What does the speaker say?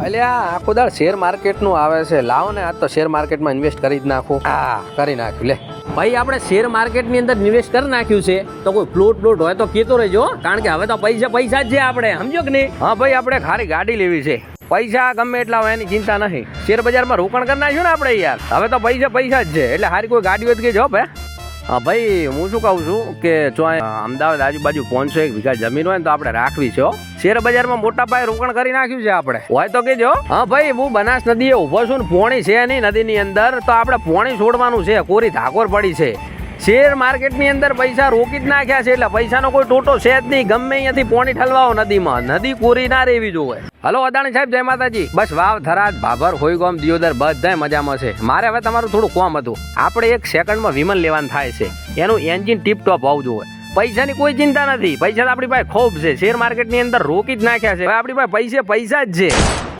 આ આખો દાડ શેર માર્કેટનું આવે છે. લાવો ને આ તો શેર માર્કેટમાં ઇન્વેસ્ટ કરી જ નાખું. હા કરી નાખ્યું લે. ભાઈ આપણે શેર માર્કેટની અંદર નિવેશ કરી નાખ્યું છે. તો કોઈ પ્લોટ પ્લોટ હોય તો કેતો રહેજો. કારણ કે હવે તો પૈસા પૈસા જ છે આપણે. સમજો કે નહીં? હા ભાઈ આપણે ખારી ગાડી લેવી છે. પૈસા ગમે એટલા હોય એની ચિંતા નહીં. શેર બજારમાં રોકાણ કરી નાખ્યું ને આપણે યાર. હવે તો પૈસા પૈસા જ છે. એટલે હારી કોઈ ગાડી તો કહેજો ભાઈ. હા ભાઈ હું શું કહું છું કે જો અમદાવાદ આજુબાજુ પાંચસો એક વીઘા જમીન હોય ને તો આપણે રાખવી છે. શેર બજારમાં મોટા પાયે રોકાણ કરી નાખ્યું છે આપણે. હોય તો કેજો હા ભાઈ, હું બનાસ નદીએ ઊભો છું ને પોણી છે નહીં નદીની અંદર, તો આપણે પોણી છોડવાનું છે. કોરી ધાકોર પડી છે. શેર માર્કેટની અંદર પૈસા રોકી જ નાખ્યા છે એટલે પૈસાનો કોઈ ટોટો છે જ નહીં. ગમે અહીંયાથી પોણી ઠલવાઓ નદીમાં. નદી કોરી ના રહેવી જોવે હલો, અદાણી સાહેબ, જય માતાજી. બસ વાવ થરાદ ભાભર, હોઈગોમ, દિયોદર, બધાય મજામાં છે. મારે હવે તમારું થોડું કોમ હતું. આપણે એક સેકન્ડમાં વિમન લેવાનું થાય છે. એનું એન્જિન ટીપ ટોપ હોવું જોઈએ. પૈસાની કોઈ ચિંતા નથી. પૈસા આપણી પાસે ખૂબ છે. શેર માર્કેટની અંદર રોકી જ નાખ્યા છે. આપણી પાસે પૈસે પૈસા જ છે.